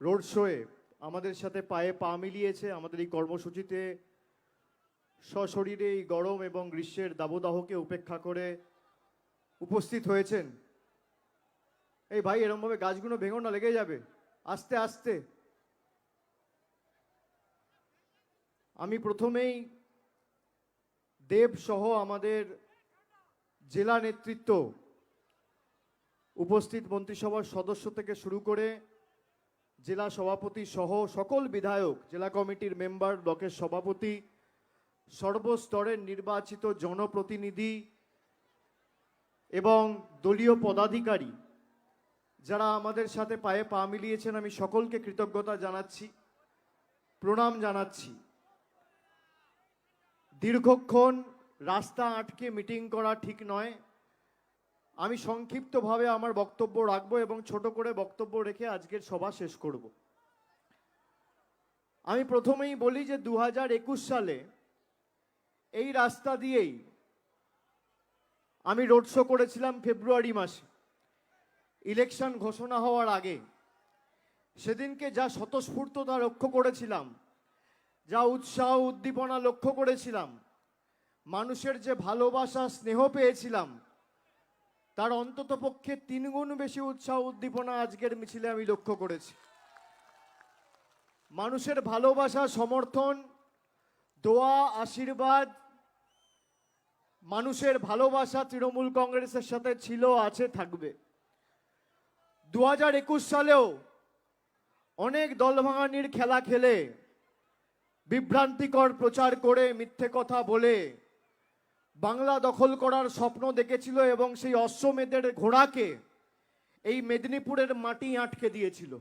Road শোয়ে আমাদের সাথে পায়ে পা মিলিয়েছে আমাদের এই কর্মসূচিতে সশরীরে এই গরম এবং গ্রীষ্মের দাবদাহকে উপেক্ষা করে উপস্থিত হয়েছেন। এই ভাই, এরমভাবে গাছগুলো ভেঙো না লেগে যাবে। আস্তে আস্তে। আমি প্রথমেই দেব সহ আমাদের জেলা নেতৃত্ব, উপস্থিত মন্ত্রিসভার সদস্য থেকে শুরু করে জেলা সভাপতি সহ সকল বিধায়ক, জেলা কমিটির মেম্বার, ব্লকের সভাপতি, সর্বস্তরের নির্বাচিত জনপ্রতিনিধি এবং দলীয় পদাধিকারী যারা আমাদের সাথে পায়ে পা মিলিয়েছেন, আমি সকলকে কৃতজ্ঞতা জানাচ্ছি, প্রণাম জানাচ্ছি। দীর্ঘক্ষণ রাস্তা আটকে মিটিং করা ঠিক নয়। আমি সংক্ষিপ্তভাবে আমার বক্তব্য রাখব এবং ছোট করে বক্তব্য রেখে আজকের সভা শেষ করব। আমি প্রথমেই বলি যে দু হাজার একুশ সালে এই রাস্তা দিয়েই আমি রোড শো করেছিলাম ফেব্রুয়ারি মাসে। ইলেকশন ঘোষণা হওয়ার আগে সেদিনকে যা স্বতঃস্ফূর্ততা লক্ষ্য করেছিলাম, যা উৎসাহ উদ্দীপনা লক্ষ্য করেছিলাম, মানুষের যে ভালোবাসা, স্নেহ পেয়েছিলাম তার অন্তত পক্ষে তিন গুণ বেশি উৎসাহ উদ্দীপনা আজকের মিছিলে আমি লক্ষ্য করেছি। মানুষের ভালোবাসা, সমর্থন, দোয়া, আশীর্বাদ, মানুষের ভালোবাসা তৃণমূল কংগ্রেসের সাথে ছিল, আছে, থাকবে। দু হাজার একুশ সালেও অনেক দলভাঙানির খেলা খেলে বিভ্রান্তিকর প্রচার করে মিথ্যে কথা বলে বাংলা দখল করার স্বপ্ন দেখেছিল এবং সেই অশ্বমেধের ঘোড়াকে এই মেদিনীপুরের মাটি আটকে দিয়েছিল।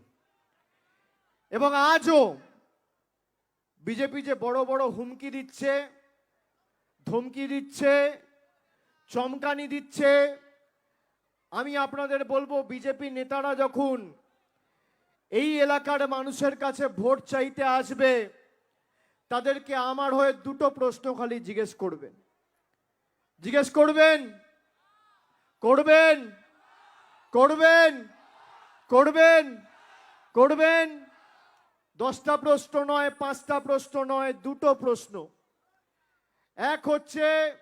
এবং আজও বিজেপি যে বড় বড় হুমকি দিচ্ছে, ধমকি দিচ্ছে, চমকানি দিচ্ছে, আমি আপনাদের বলব বিজেপি নেতারা যখন এই এলাকার মানুষের কাছে ভোট চাইতে আসবে, তাদেরকে আমার হয়ে দুটো প্রশ্ন খালি জিজ্ঞেস করবেন। জিজ্ঞেস করবেন। করবেন। করবেন। করবেন। করবেন। দশটা প্রশ্ন নয়, পাঁচটা প্রশ্ন নয়, দুটো প্রশ্ন। এক হচ্ছে,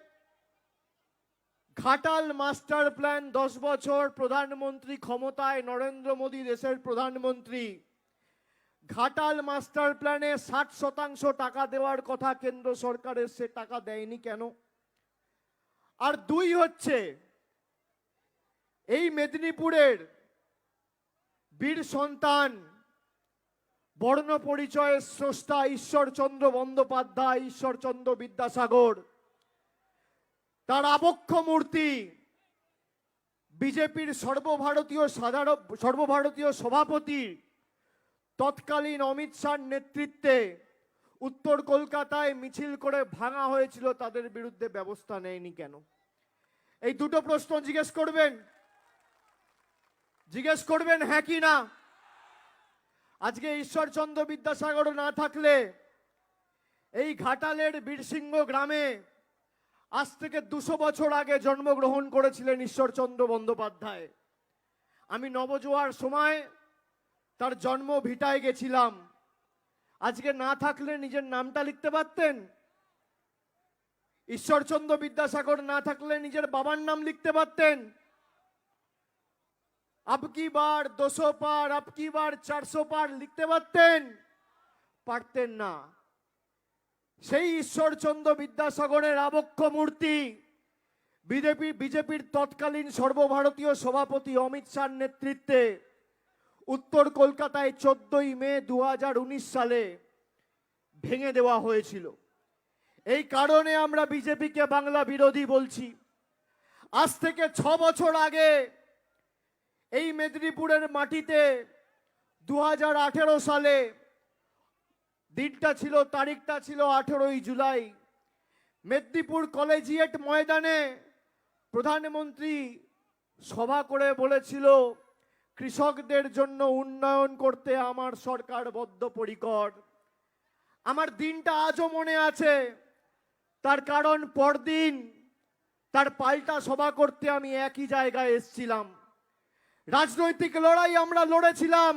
ঘাটাল মাস্টার প্ল্যান দশ বছর, প্রধানমন্ত্রী ক্ষমতায় নরেন্দ্র মোদী দেশের প্রধানমন্ত্রী। ঘাটাল মাস্টার প্ল্যানে ষাট শতাংশ টাকা দেওয়ার কথা কেন্দ্র সরকারের, সে টাকা দেয়নি কেন? আর দুই হচ্ছে এই মেদিনীপুরের বীর সন্তান, বর্ণ পরিচয়ের স্রষ্টা ঈশ্বরচন্দ্র বন্দ্যোপাধ্যায়, ঈশ্বরচন্দ্র বিদ্যাসাগর। তার আবক্ষ মূর্তি বিজেপির সর্বভারতীয় সাধারণ, সর্বভারতীয় সভাপতি, তৎকালীন অমিত শাহর নেতৃত্বে উত্তর কলকাতায় মিছিল করে ভাঙা হয়েছিল, তাদের বিরুদ্ধে ব্যবস্থা নেয়নি কেন? এই দুটো প্রশ্ন জিজ্ঞেস করবেন। জিজ্ঞেস করবেন হ্যাঁ কি না? আজকে ঈশ্বরচন্দ্র বিদ্যাসাগর না থাকলে এই ঘাটালের বীরসিংহ গ্রামে আজ থেকে দুশো বছর আগে জন্মগ্রহণ করেছিলেন ঈশ্বরচন্দ্র বন্দ্যোপাধ্যায়। আমি নবজোয়ার সময় তার জন্ম ভিটায় গেছিলাম। আজকে না থাকলে নিজের নামটা লিখতে পারতেন? ঈশ্বরচন্দ্র বিদ্যাসাগর না থাকলে নিজের বাবার নাম লিখতে পারতেন। আপকি বার দুশো পার আপকি বার চারশো পার লিখতে পারতেন। পারতেন না। সেই ঈশ্বরচন্দ্র বিদ্যাসাগরের আবক্ষ মূর্তি, বিজেপি, বিজেপির তৎকালীন সর্বভারতীয় সভাপতি অমিত শাহর নেতৃত্বে উত্তর কলকাতায় চোদ্দই মে দু হাজার উনিশ সালে ভেঙে দেওয়া হয়েছিল। এই কারণে আমরা বিজেপিকে বাংলা বিরোধী বলছি। আজ থেকে ছ বছর আগে এই মেদিনীপুরের মাটিতে দু হাজার আঠেরো সালে দিনটা ছিল, তারিখটা ছিল আঠেরোই জুলাই। মেদিনীপুর কলেজিয়েট ময়দানে প্রধানমন্ত্রী সভা করে বলেছিল, কৃষকদের জন্য উন্নয়ন করতে আমার সরকার বদ্ধপরিকর। আমার দিনটা আজও মনে আছে। তার কারণ পরদিন তার পাল্টা সভা করতে আমি একই জায়গায় এসছিলাম। রাজনৈতিক লড়াই আমরা লড়েছিলাম,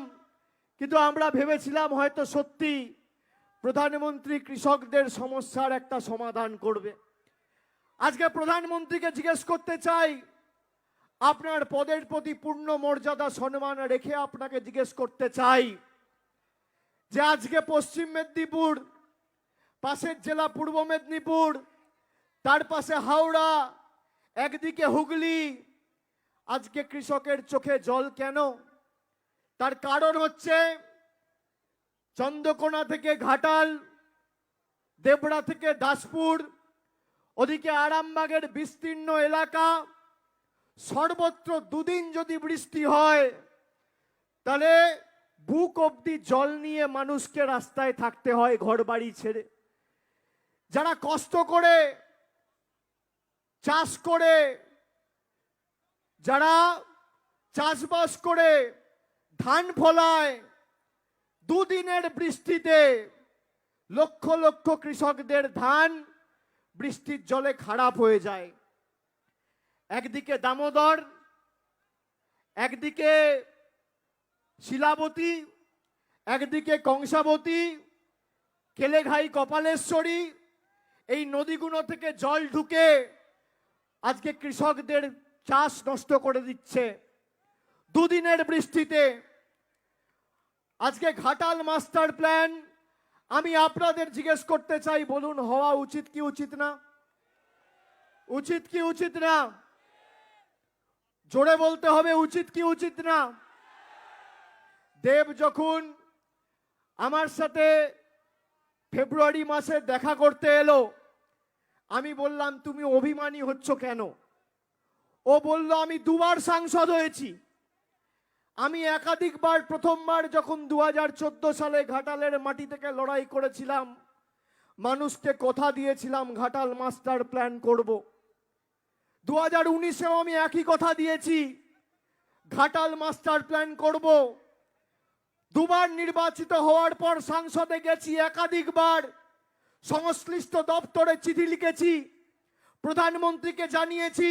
কিন্তু আমরা ভেবেছিলাম হয়তো সত্যি প্রধানমন্ত্রী কৃষকদের সমস্যার একটা সমাধান করবে। আজকে প্রধানমন্ত্রীকে জিজ্ঞেস করতে চাই, আপনার পদের প্রতি পূর্ণ মর্যাদা, সম্মান রেখে আপনাকে জিজ্ঞেস করতে চাই যে আজকে পশ্চিম মেদিনীপুর পাশের জেলা পূর্ব মেদিনীপুর, তার পাশে হাওড়া, একদিকে হুগলি। আজকে কৃষকের চোখে জল কেন? তার কারণ হচ্ছে চন্দ্রকোনা থেকে ঘাটাল, দেবড়া থেকে দাসপুর, ওদিকে আরামবাগের বিস্তীর্ণ এলাকা। সর্বত্র দুদিন যদি বৃষ্টি হয়, তাহলে বুক অব্দি জল নিয়ে মানুষকে রাস্তায় থাকতে হয় ঘর বাড়ি ছেড়ে। যারা কষ্ট করে, চাষ করে, যারা চাষবাস করে, ধান ফলায়, দুদিনের বৃষ্টিতে লক্ষ লক্ষ কৃষকদের ধান বৃষ্টির জলে খারাপ হয়ে যায়। একদিকে দামোদর, একদিকে শিলাবতী, একদিকে কংসাবতী, কেলেঘাই কপালেশ্বরী এই নদীগুলো থেকে জল ঢুকে আজকে কৃষকদের চাষ নষ্ট করে দিচ্ছে। দুদিনের বৃষ্টিতে আজকে ঘাটাল মাস্টার প্ল্যান, আমি আপনাদের জিজ্ঞেস করতে চাই, বলুন, হওয়া উচিত কি উচিত না? উচিত কি উচিত না? জোরে বলতে হবে, উচিত কি উচিত না? দেব যখন আমার সাথে ফেব্রুয়ারি মাসে দেখা করতে এলো আমি বললাম, তুমি অভিমানী হচ্ছ কেন? ও বলল, আমি দুবার সাংসদ হয়েছি। আমি একাধিকবার প্রথমবার যখন দু হাজার চোদ্দ সালে ঘাটালের মাটি থেকে লড়াই করেছিলাম, মানুষকে কথা দিয়েছিলাম, ঘাটাল মাস্টার প্ল্যান করব। দু হাজার উনিশেও আমি একই কথা দিয়েছি, ঘাটাল মাস্টার প্ল্যান করব। দুবার নির্বাচিত হওয়ার পর সাংসদে গেছি একাধিকবার। সংশ্লিষ্ট দপ্তরে চিঠি লিখেছি, প্রধানমন্ত্রীকে জানিয়েছি,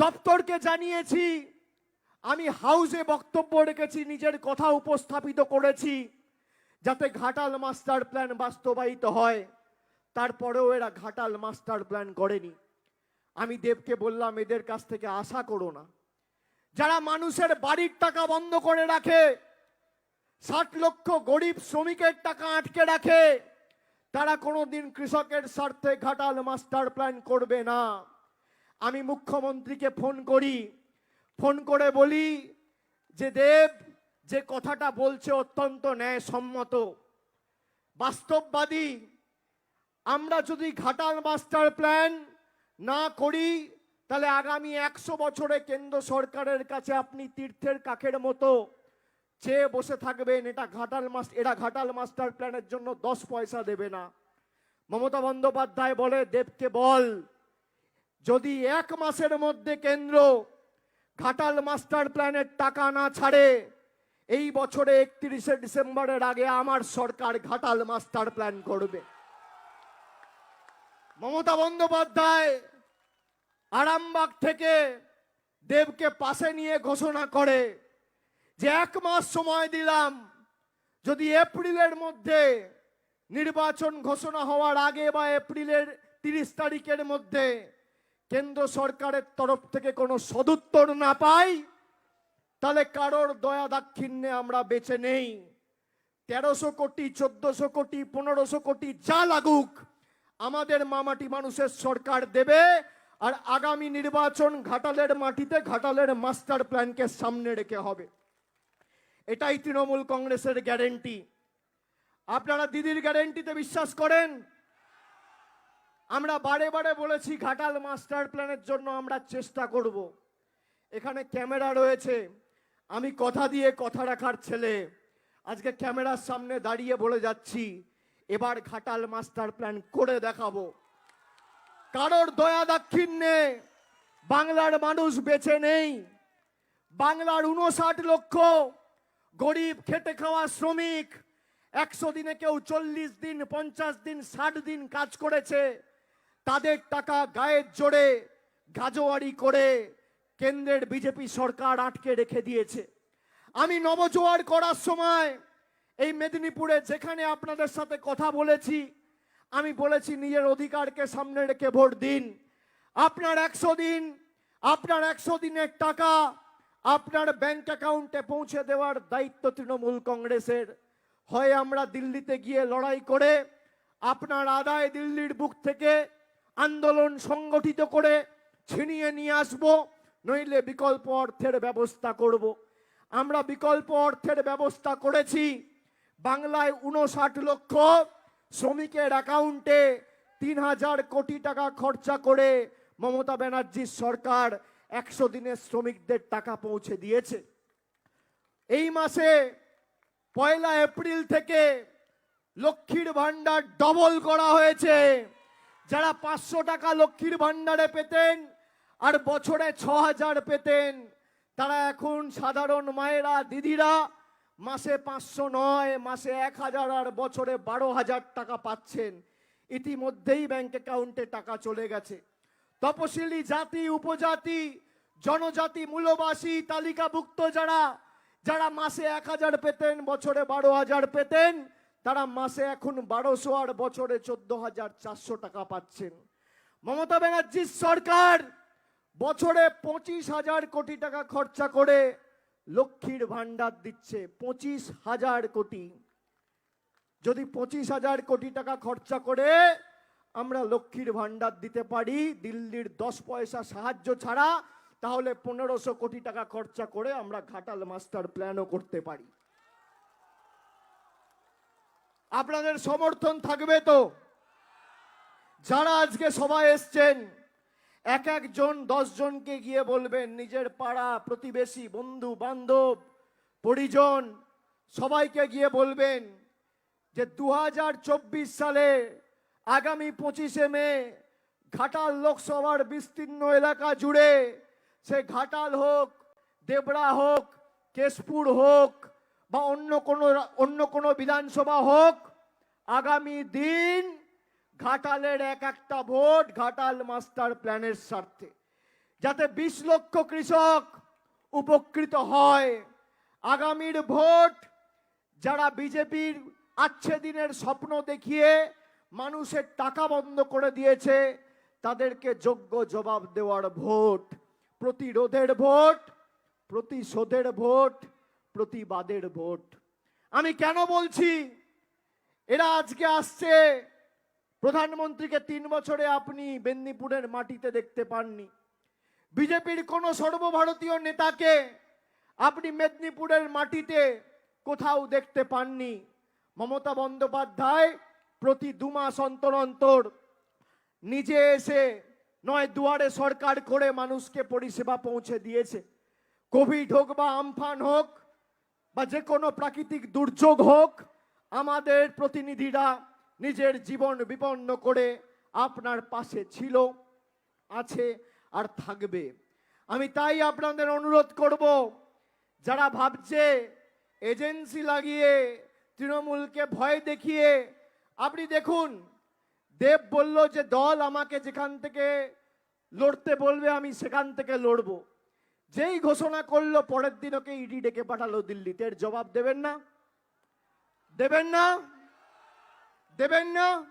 দপ্তরকে জানিয়েছি, আমি হাউসে বক্তব্য রেখেছি, নিজের কথা উপস্থাপিত করেছি, যাতে ঘাটাল মাস্টার প্ল্যান বাস্তবায়িত হয়। তারপরেও এরা ঘাটাল মাস্টার প্ল্যান করেনি। আমি দেবকে বললাম, এদের কাছ থেকে আশা করো না। যারা মানুষের বাড়ির টাকা বন্ধ করে রাখে, ষাট লক্ষ গরিব শ্রমিকের টাকা আটকে রাখে তারা কোনোদিন কৃষকের স্বার্থে ঘাটাল মাস্টার প্ল্যান করবে না। আমি মুখ্যমন্ত্রীকে ফোন করি, ফোন করে বলি যে দেব, যে কথাটা বলছে অত্যন্ত ন্যায়সম্মত। বাস্তববাদী, আমরা যদি ঘাটাল মাস্টার প্ল্যান না করি, তাহলে আগামী একশো বছরে কেন্দ্র সরকারের কাছে আপনি তীর্থের কাকের মতো চেয়ে বসে থাকবেন, এটা ঘাটাল মাস এরা ঘাটাল মাস্টার প্ল্যানের জন্য দশ পয়সা দেবে না। মমতা বন্দ্যোপাধ্যায় বলে, দেবকে বল, যদি এক মাসের মধ্যে কেন্দ্র ঘাটাল মাস্টার প্ল্যানের টাকা না ছাড়ে, এই বছরে একত্রিশে ডিসেম্বরের আগে আমার সরকার ঘাটাল মাস্টার প্ল্যান করবে। মমতা বন্দ্যোপাধ্যায় আরামবাগ থেকে দেবকে পাশে নিয়ে ঘোষণা করে যে এক মাস সময় দিলাম, যদি এপ্রিলের মধ্যে নির্বাচন ঘোষণা হওয়ার আগে বা এপ্রিলের তিরিশ তারিখের মধ্যে কেন্দ্র সরকারের তরফ থেকে কোনো সদুত্তর না পাই, তাহলে কারোর দয়া দাক্ষিণ্যে আমরা বেঁচে নেই। তেরোশো কোটি, চোদ্দশো কোটি, পনেরোশো কোটি যা লাগুক, আমাদের মামাটি মানুষের সরকার দেবে আর আগামী নির্বাচন ঘাটালের মাটিতে, ঘাটালের মাস্টার প্ল্যানকে সামনে রেখে হবে। এটাই তৃণমূল কংগ্রেসের গ্যারেন্টি। আপনারা দিদির গ্যারেন্টিতে বিশ্বাস করেন? আমরা বারে বারে বলেছি ঘাটাল মাস্টার প্ল্যানের জন্য আমরা চেষ্টা করব। এখানে ক্যামেরা রয়েছে। আমি কথা দিয়ে কথা রাখার ছেলে। আজকে ক্যামেরার সামনে দাঁড়িয়ে বলে যাচ্ছি, এবার ঘাটাল মাস্টার প্ল্যান করে দেখাবো। কারোর দয়া দাক্ষিণ্যে বাংলার মানুষ বেঁচে নেই। বাংলার উনষাট লক্ষ গরিব খেটে খাওয়া শ্রমিক, একশো দিনে কেউ চল্লিশ দিন, পঞ্চাশ দিন, ষাট দিন কাজ করেছে, তাদের টাকা গায়ের জোরে গাজোয়ারি করে কেন্দ্রের বিজেপি সরকার আটকে রেখে দিয়েছে। আমি নবজোয়ার করার সময় এই মেদিনীপুরে যেখানে আপনাদের সাথে কথা বলেছি, আমি বলেছি নিজের অধিকারকে সামনে রেখে ভোট দিন। আপনার একশো দিন, আপনার একশো দিনের টাকা আপনার ব্যাংক অ্যাকাউন্টে পৌঁছে দেওয়ার দায়িত্ব তৃণমূল কংগ্রেসের। হয় আমরা দিল্লিতে গিয়ে লড়াই করে, আপনার আদায় দিল্লির বুক থেকে আন্দোলন সংগঠিত করে ছিনিয়ে নিয়ে আসব, নইলে বিকল্প অর্থের ব্যবস্থা করব। আমরা বিকল্প অর্থের ব্যবস্থা করেছি, বাংলায় উনষাট লক্ষ শ্রমিকের অ্যাকাউন্টে তিন হাজার কোটি টাকা খরচা করে মমতা ব্যানার্জির সরকার একশো দিনের শ্রমিকদের টাকা পৌঁছে দিয়েছে। এই মাসে পয়লা এপ্রিল থেকে লক্ষ্মীর ভান্ডার ডবল করা হয়েছে। যারা পাঁচশো টাকা লক্ষ্মীর ভান্ডারে পেতেন আর বছরে ছ হাজার পেতেন, তারা এখন সাধারণ মায়েরা, দিদিরা মাসে পাঁচশো নয়, মাসে এক হাজার আর বছরে বারো হাজার টাকা পাচ্ছেন। ইতিমধ্যেই ব্যাংক অ্যাকাউন্টে টাকা চলে গেছে। তপশিলি জাতি, উপজাতি, জনজাতি, মূলবাসী, তালিকাভুক্ত যারা যারা মাসে এক হাজার পেতেন, বছরে বারো হাজার পেতেন, তারা মাসে এখন বারোশো আর বছরে চোদ্দ হাজার চারশো টাকা পাচ্ছেন। মমতা ব্যানার্জির সরকার বছরে পঁচিশ হাজার কোটি টাকা খরচা করে লক্ষ্মীর ভান্ডার দিচ্ছে, পঁচিশ হাজার কোটি। যদি পঁচিশ হাজার কোটি টাকা খরচা করে আমরা লক্ষ্মীর ভান্ডার দিতে পারি, দিল্লির দশ পয়সা সাহায্য ছাড়া, তাহলে পনেরোশো কোটি টাকা খরচা করে আমরা ঘাটাল মাস্টার প্ল্যানও করতে পারি। আপনাদের সমর্থন থাকবে তো? যারা আজকে সবাই এসছেন, এক একজন জনকে গিয়ে বলবেন, নিজের পাড়া, প্রতিবেশী, বন্ধু, বান্ধব, পরিজন, সবাইকে গিয়ে বলবেন যে, দু হাজার চব্বিশ সালে আগামী পঁচিশে মে ঘাটাল লোকসভার বিস্তীর্ণ এলাকা জুড়ে সে ঘাটাল হোক, দেবড়া হোক, কেশপুর হোক বা অন্য কোনো অন্য কোনো বিধানসভা হোক, আগামী দিন ঘাটালের এক একটা ভোট ঘাটাল মাস্টার প্ল্যানের স্বার্থে। যাতে বিশ লক্ষ কৃষক উপকৃত হয়। আগামীর ভোট যারা বিজেপির আচ্ছে দিনের স্বপ্ন দেখিয়ে মানুষের টাকা বন্ধ করে দিয়েছে, তাদেরকে যোগ্য জবাব দেওয়ার ভোট, প্রতিরোধের ভোট, প্রতিশোধের ভোট, প্রতিবাদের ভোট। আমি কেন বলছি? এরা আজকে আসছে। প্রধানমন্ত্রীকে তিন বছরে আপনি মেদিনীপুরের মাটিতে দেখতে পাননি। বিজেপির কোনো সর্বভারতীয় নেতাকে আপনি মেদিনীপুরের মাটিতে কোথাও দেখতে পাননি। মমতা বন্দ্যোপাধ্যায় প্রতি দু মাস অন্তর অন্তর নিজে এসে নয়, দুয়ারে সরকার করে মানুষকে পরিষেবা পৌঁছে দিয়েছে। কোভিড হোক বা আমফান হোক বা যে কোনো প্রাকৃতিক দুর্যোগ হোক, আমাদের প্রতিনিধিরা নিজের জীবন বিপন্ন করে আপনার পাশে ছিল, আছে আর থাকবে। আমি তাই আপনাদের অনুরোধ করব, যারা ভাবছে এজেন্সি লাগিয়ে তৃণমূলকে ভয় দেখিয়ে আপনি দেখুন, দেব বলল যে, দল আমাকে যেখান থেকে লড়তে বলবে, আমি সেখান থেকে লড়বো। যেই ঘোষণা করল, পরের দিন ওকে ইডি ডেকে পাঠালো দিল্লিতে। এর জবাব দেবেন না? দেবেন না? দেবেন না?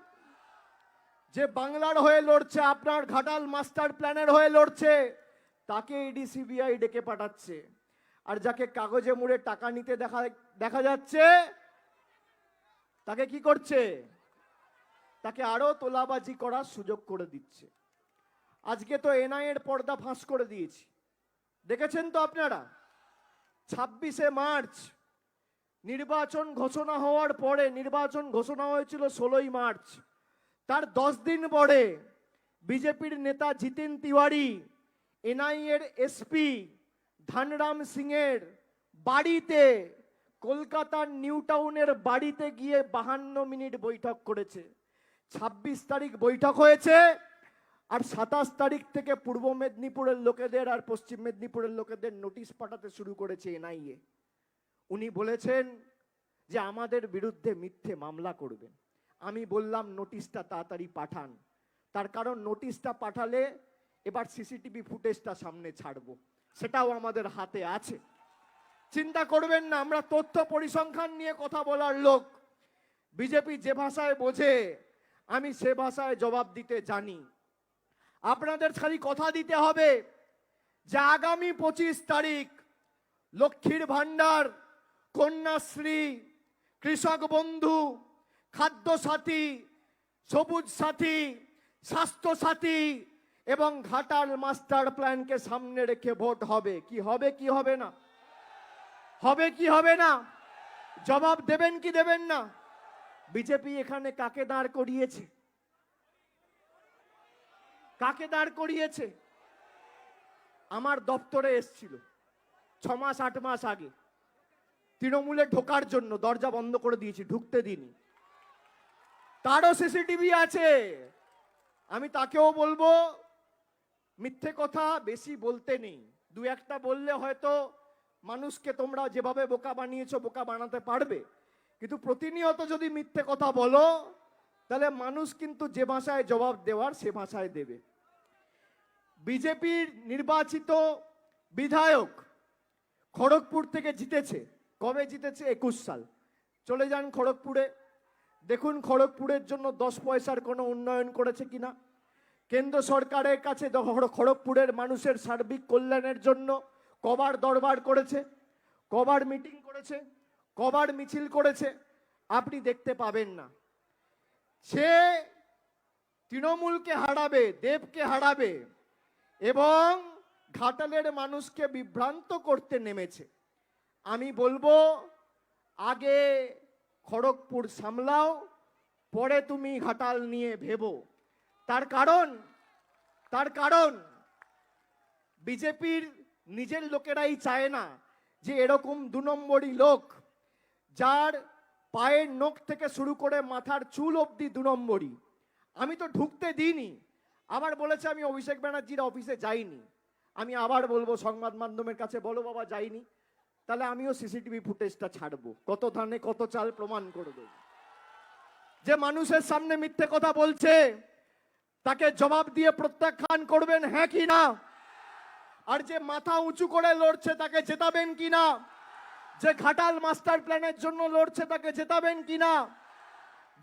যে বাংলার হয়ে লড়ছে, আপনার ঘাটাল মাস্টার প্ল্যানের হয়ে লড়ছে, তাকে ইডি সিবিআই ডেকে পাঠাচ্ছে। আর যাকে কাগজে মুড়ে টাকা নিতে দেখা দেখা যাচ্ছে তাকে কি করছে? তাকে আরও তোলাবাজি করার সুযোগ করে দিচ্ছে। আজকে তো এনআই এর পর্দা ফাঁস করে দিয়েছি। দেখেছেন তো আপনারা? ছাব্বিশে মার্চ, নির্বাচন ঘোষণা হওয়ার পরে, নির্বাচন ঘোষণা হয়েছিল ষোলোই মার্চ। তার দশ দিন পরে বিজেপির নেতা জিতেন তিওয়ারি এনআইএর এসপি ধানরাম সিং এর বাড়িতে কলকাতার নিউ টাউনের বাড়িতে গিয়ে বাহান্ন মিনিট বৈঠক করেছে। ছাব্বিশ তারিখ বৈঠক হয়েছে আর সাতাশ তারিখ থেকে পূর্ব মেদিনীপুরের লোকেদের আর পশ্চিম মেদিনীপুরের লোকেদের নোটিশ পাঠাতে শুরু করেছে এনআইএ। উনি বলেছেন যে আমাদের বিরুদ্ধে মিথ্যে মামলা করবেন। আমি বললাম, নোটিশটা তাড়াতাড়ি পাঠান। তার কারণ, নোটিশটা পাঠালে এবার সিসিটিভি ফুটেজটা সামনে ছাড়বো। সেটাও আমাদের হাতে আছে। চিন্তা করবেন না, আমরা তথ্য পরিসংখ্যান নিয়ে কথা বলার লোক। বিজেপি যে ভাষায় বোঝে, আমি সে ভাষায় জবাব দিতে জানি। আপনাদের খালি কথা দিতে হবে যে আগামী পঁচিশ তারিখ লক্ষ্মীর ভাণ্ডার, কন্যাশ্রী, কৃষক বন্ধু খাদ্য সাথী সবুজ সাথী স্বাস্থ্য সাথী এবং ঘাটাল মাস্টার প্ল্যানকে সামনে রেখে ভোট হবে। কি হবে কি হবে না? হবে কি হবে না? জবাব দেবেন কি দেবেন না? বিজেপি এখানে কাকে দাঁড় করিয়েছে? কাকে দাঁড় করিয়েছে? আমার দপ্তরে এসছিল, ছ মাস, আট মাস আগে। তৃণমূলে ঢোকার জন্য দরজা বন্ধ করে দিয়েছি, ঢুকতে দিনি তারও সিসিটিভি আছে। আমি তাকেও বলব, মিথ্যে কথা বেশি বলতে নেই। দু একটা বললে হয়তো মানুষকে তোমরা যেভাবে বোকা বানিয়েছো, বোকা বানাতে পারবে। কিন্তু প্রতিনিয়ত যদি মিথ্যে কথা বলো, তাহলে মানুষ কিন্তু যে ভাষায় জবাব দেওয়ার, সে ভাষায় দেবে। বিজেপির নির্বাচিত বিধায়ক খড়গপুর থেকে জিতেছে। কবে জিতেছে? একুশ সাল। চলে যান খড়গপুরে। দেখুন খড়গপুরের জন্য দশ পয়সার কোনো উন্নয়ন করেছে কিনা। কেন্দ্র সরকারের কাছে খড়গপুরের মানুষের সার্বিক কল্যাণের জন্য কবার দরবার করেছে, কবার মিটিং করেছে, কবার মিছিল করেছে, আপনি দেখতে পাবেন না। সে তৃণমূলকে হারাবে, দেবকে হারাবে এবং ঘাটালের মানুষকে বিভ্রান্ত করতে নেমেছে। আমি বলব, আগে খড়গপুর সামলাও, পরে তুমি ঘাটাল নিয়ে ভেবো। তার কারণ তার কারণ, বিজেপির নিজের লোকেরাই চায় না যে এরকম দু নম্বরই লোক যার পায়ের নখ থেকে শুরু করে মাথার চুল অবধি দু নম্বরই। আমি তো ঢুকতে দিইনি। আবার বলেছে আমি অভিষেক ব্যানার্জির অফিসে যাইনি। আমি আবার বলব সংবাদ মাধ্যমের কাছে, বলো বাবা, যাইনি। তাহলে আমিও সিসিটিভি ফুটেজটা ছাড়বো। কত ধানে কত চাল প্রমাণ করে দেবো। যে মানুষের সামনে মিথ্যে কথা বলছে, তাকে জবাব দিয়ে প্রত্যাখ্যান করবেন হ্যাঁ কি না? আর যে মাথা উঁচু করে লড়ছে তাকে জেতাবেন কি না যে ঘাটাল মাস্টার প্ল্যানের জন্য লড়ছে তাকে জেতাবেন কি না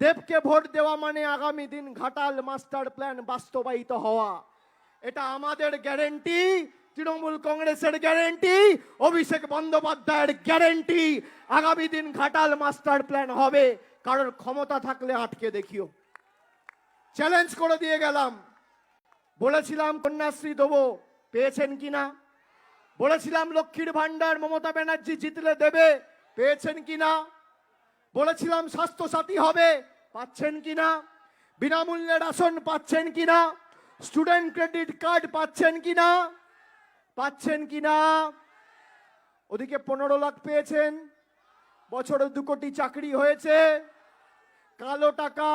দেবকে ভোট দেওয়া মানে আগামী দিন ঘাটাল মাস্টার প্ল্যান বাস্তবায়িত হওয়া। এটা আমাদের গ্যারেন্টি, তৃণমূল কংগ্রেসের গ্যারেন্টি, অভিষেক বন্দ্যোপাধ্যায়ের গ্যারেন্টি। আগামী দিন ঘাটাল মাস্টার প্ল্যান হবে, কারোর ক্ষমতা থাকলে আটকে দেখিও। চ্যালেঞ্জ করে দিয়ে গেলাম। বলেছিলাম, কন্যাশ্রী দেবো। পেয়েছেন কিনা? বলেছিলাম লক্ষ্মীর ভান্ডার মমতা ব্যানার্জি জিতলে দেবে। পেয়েছেন কিনা? বলেছিলাম স্বাস্থ্য সাথী হবে। পাচ্ছেন কিনা? বিনামূল্যে রাশন পাচ্ছেন কিনা? স্টুডেন্ট ক্রেডিট কার্ড পাচ্ছেন কিনা? পাচ্ছেন কিনা? ওদিকে পনেরো লাখ পেয়েছেন। বছরে দু কোটি চাকরি হয়েছে। কালো টাকা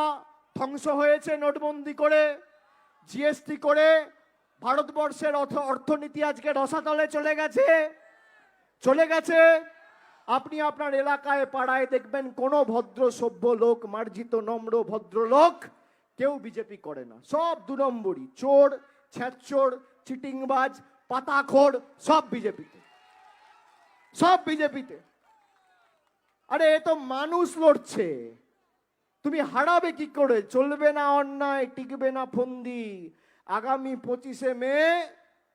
ধ্বংস হয়েছে নোটবন্দি করে, জিএসটি করে ভারতবর্ষের অর্থ- অর্থনীতি আজকে রসাতলে চলে গেছে। চলে গেছে। আপনি আপনার এলাকায় পাড়ায় দেখবেন কোনো ভদ্র সভ্য লোক, মার্জিত, নম্র ভদ্রলোক কেউ বিজেপি করে না। সব দু নম্বরই চোর, ছ্যাচোর, চিটিংবাজ, পাতাখোর, সব বিজেপিতে। সব বিজেপিতে। আরে, এ তো মানুষ লড়ছে। তুমি হারাবে কি করে? চলবে না অন্যায়, টিকবে না ফন্দি। আগামী পঁচিশে মে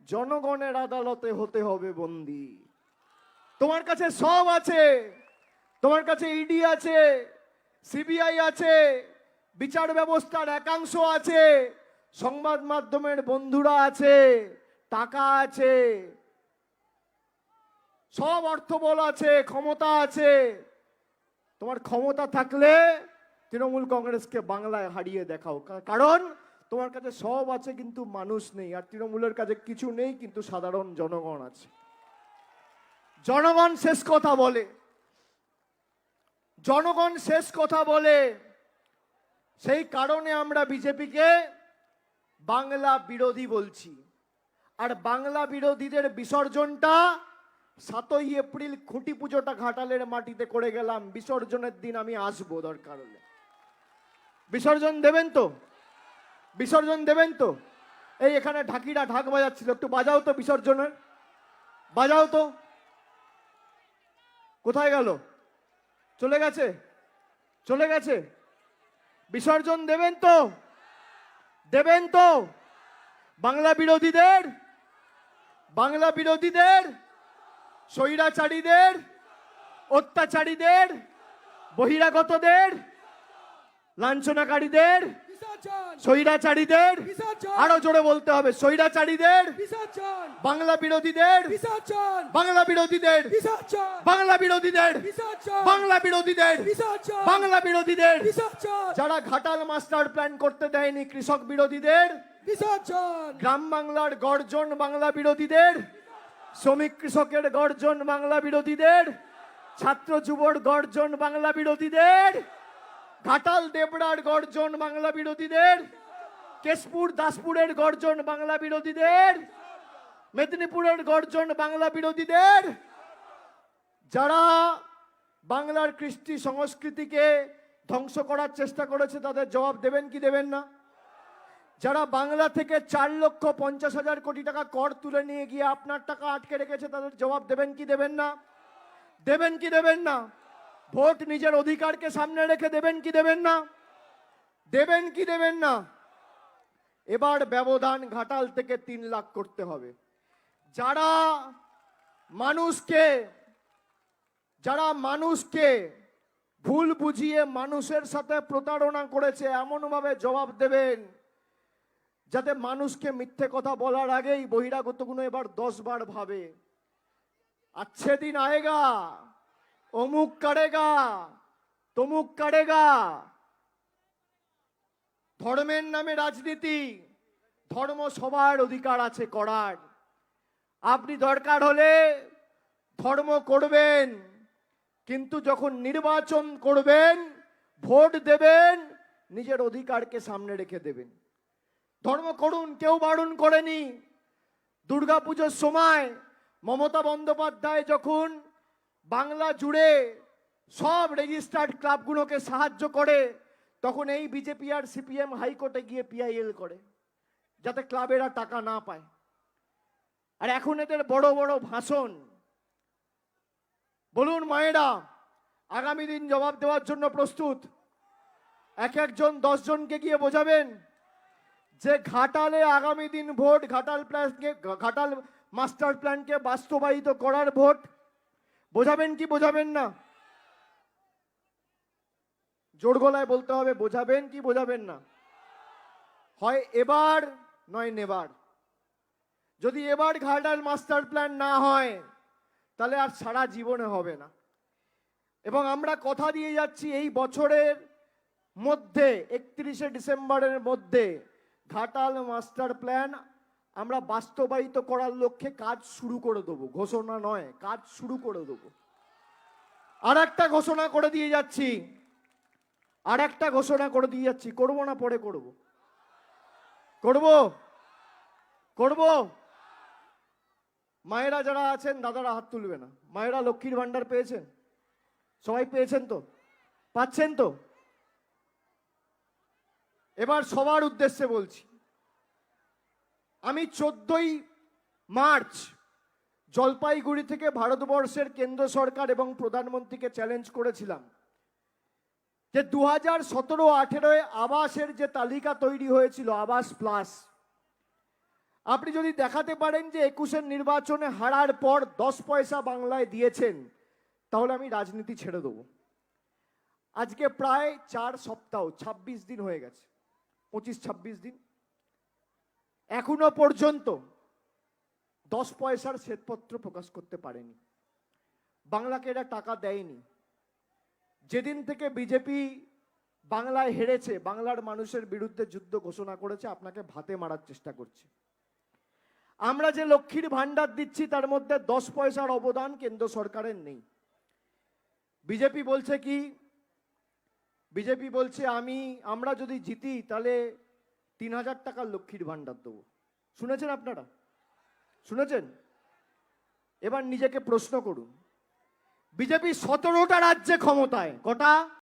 জনগণের আদালতে হতে হবে বন্দি। তোমার কাছে সব আছে। তোমার কাছে ইডি আছে সিবিআই আছে, বিচার ব্যবস্থার একাংশ আছে, সংবাদ মাধ্যমের বন্ধুরা আছে, টাকা আছে, সব অর্থবল আছে, ক্ষমতা আছে। তোমার ক্ষমতা থাকলে তৃণমূল কংগ্রেসকে বাংলায় হারিয়ে দেখাও। কারণ তোমার কাছে সব আছে, কিন্তু মানুষ নেই। আর তৃণমূলের কাছে কিছু নেই, কিন্তু সাধারণ জনগণ আছে। জনগণ শেষ কথা বলে। জনগণ শেষ কথা বলে। সেই কারণে আমরা বিজেপিকে বাংলা বিরোধী বলছি। আর বাংলা বিরোধীদের বিসর্জনটা সাতই এপ্রিল খুঁটি পুজোটা ঘাটালের মাটিতে করে গেলাম। বিসর্জনের দিন আমি আসব দরকার হলে। বিসর্জন দেবেন তো? বিসর্জন দেবেন তো? এই এখানে ঢাকিরা ঢাক বাজাচ্ছিল। একটু বাজাও তো বিসর্জনের। বাজাও তো। কোথায় গেল? চলে গেছে? চলে গেছে? বিসর্জন দেবেন তো? দেবেন তো? বাংলা বিরোধীদের? বাংলা বিরোধীদের? স্বৈরাচারীদের? অত্যাচারীদের? বহিরাগতদের? লাঞ্ছনাকারীদের? স্বৈরাচারীদের আরও জোরে বলতে হবে স্বৈরাচারীদের বাংলা বিরোধীদের বাংলা বিরোধীদের বাংলা বিরোধীদের বাংলা বিরোধীদের বাংলা বিরোধীদের যারা ঘাটাল মাস্টার প্ল্যান করতে দেয়নি কৃষক বিরোধীদের গ্রাম বাংলার গর্জন বাংলা বিরোধীদের শ্রমিক কৃষকের গর্জন বাংলা বিরোধীদের ছাত্র যুবর গর্জন বাংলা বিরোধীদের ঘাটাল দেবড়ার গর্জন বাংলা বিরোধীদের। কেশপুর, দাসপুরের গর্জন বাংলা বিরোধীদের। মেদিনীপুরের গর্জন বাংলা বিরোধীদের। যারা বাংলার কৃষ্টি সংস্কৃতিকে ধ্বংস করার চেষ্টা করেছে, তাদের জবাব দেবেন কি দেবেন না? যারা বাংলা থেকে চার লক্ষ পঞ্চাশ হাজার কোটি টাকা কর তুলে নিয়ে গিয়ে আপনার টাকা আটকে রেখেছে, তাদের জবাব দেবেন কি দেবেন না? দেবেন কি দেবেন না? ভোট নিজের অধিকারকে সামনে রেখে দেবেন কি দেবেন না? দেবেন কি দেবেন না? এবার ব্যবধান ঘাটাল থেকে তিন লাখ করতে হবে। যারা মানুষকে যারা মানুষকে ভুল বুঝিয়ে মানুষের সাথে প্রতারণা করেছে, এমনভাবে জবাব দেবেন যাতে মানুষকে মিথ্যে কথা বলার আগেই বহিরাগতগুলো এবার দশ বার ভাবে আচ্ছে দিন আয়েগা অমুক কারেগা, তমুক কারেগা। ধর্মের নামে রাজনীতি, ধর্ম সবার অধিকার আছে করার। আপনি দরকার হলে ধর্ম করবেন, কিন্তু যখন নির্বাচন করবেন, ভোট দেবেন, নিজের অধিকারকে সামনে রেখে দেবেন। ধর্ম করুন, কেউ বারণ করেনি। দুর্গাপুজোর সময় মমতা বন্দ্যোপাধ্যায় যখন বাংলা জুড়ে সব রেজিস্টার্ড ক্লাবগুলোকে সাহায্য করে, তখন এই বিজেপি আর সিপিএম হাইকোর্টে গিয়ে পিআইএল করে, যাতে ক্লাবেরা টাকা না পায়। আর এখন এদের বড় বড় ভাষণ। বলুন মায়েরা, আগামী দিন জবাব দেওয়ার জন্য প্রস্তুত? এক একজন দশজনকে গিয়ে বোঝাবেন যে ঘাটালে আগামী দিন ভোট, ঘাটাল প্ল্যানকে ঘাটাল মাস্টার প্ল্যানকে বাস্তবায়িত করার ভোট বোঝাবেন কি বোঝাবেন না? জোর গলায় বলতে হবে, বোঝাবেন কি বোঝাবেন না? হয় এবার নয় নেবার। যদি এবার ঘাটাল মাস্টার প্ল্যান না হয়, তাহলে আর সারা জীবনে হবে না। এবং আমরা কথা দিয়ে যাচ্ছি এই বছরের মধ্যে, একত্রিশে ডিসেম্বরের মধ্যে, ঘাটাল মাস্টার প্ল্যান আমরা বাস্তবায়িত করার লক্ষ্যে কাজ শুরু করে দেবো। ঘোষণা নয়, কাজ শুরু করে দেবো। আর একটা ঘোষণা করে দিয়ে যাচ্ছি। আর একটা ঘোষণা করে দিয়ে যাচ্ছি। করব না পরে করব? করব? করব? মায়েরা যারা আছেন, দাদারা হাত তুলবে না। মায়েরা লক্ষ্মীর ভান্ডার পেয়েছেন? সবাই পেয়েছেন তো? পাচ্ছেন তো? এবার সবার উদ্দেশ্যে বলছি। আমি চোদ্দই মার্চ জলপাইগুড়ি থেকে ভারতবর্ষের কেন্দ্র সরকার এবং প্রধানমন্ত্রীকে চ্যালেঞ্জ করেছিলাম যে দু হাজার সতেরো আঠেরোয় আবাসের যে তালিকা তৈরি হয়েছিল, আবাস প্লাস আপনি যদি দেখাতে পারেন যে একুশের নির্বাচনে হারার পর দশ পয়সা বাংলায় দিয়েছেন, তাহলে আমি রাজনীতি ছেড়ে দেবো। আজকে প্রায় চার সপ্তাহ ২৬ দিন হয়ে গেছে, পঁচিশ ছাব্বিশ দিন। এখনও পর্যন্ত দশ পয়সার শ্বেতপত্র প্রকাশ করতে পারেনি। বাংলাকে এরা টাকা দেয়নি। যেদিন থেকে বিজেপি বাংলায় হেরেছে, বাংলার মানুষের বিরুদ্ধে যুদ্ধ ঘোষণা করেছে, আপনাকে ভাতে মারার চেষ্টা করছে। আমরা যে লক্ষ্মীর ভান্ডার দিচ্ছি, তার মধ্যে দশ পয়সার অবদান কেন্দ্র সরকারের নেই। বিজেপি বলছে কি? বিজেপি বলছে, আমি, আমরা যদি জিতি, তাহলে তিন হাজার টাকার লক্ষ্মীর ভাণ্ডার দেবো। শুনেছেন আপনারা? শুনেছেন? এবার নিজেকে প্রশ্ন করুন। বিজেপি সতেরোটা রাজ্যে ক্ষমতায়, কটা?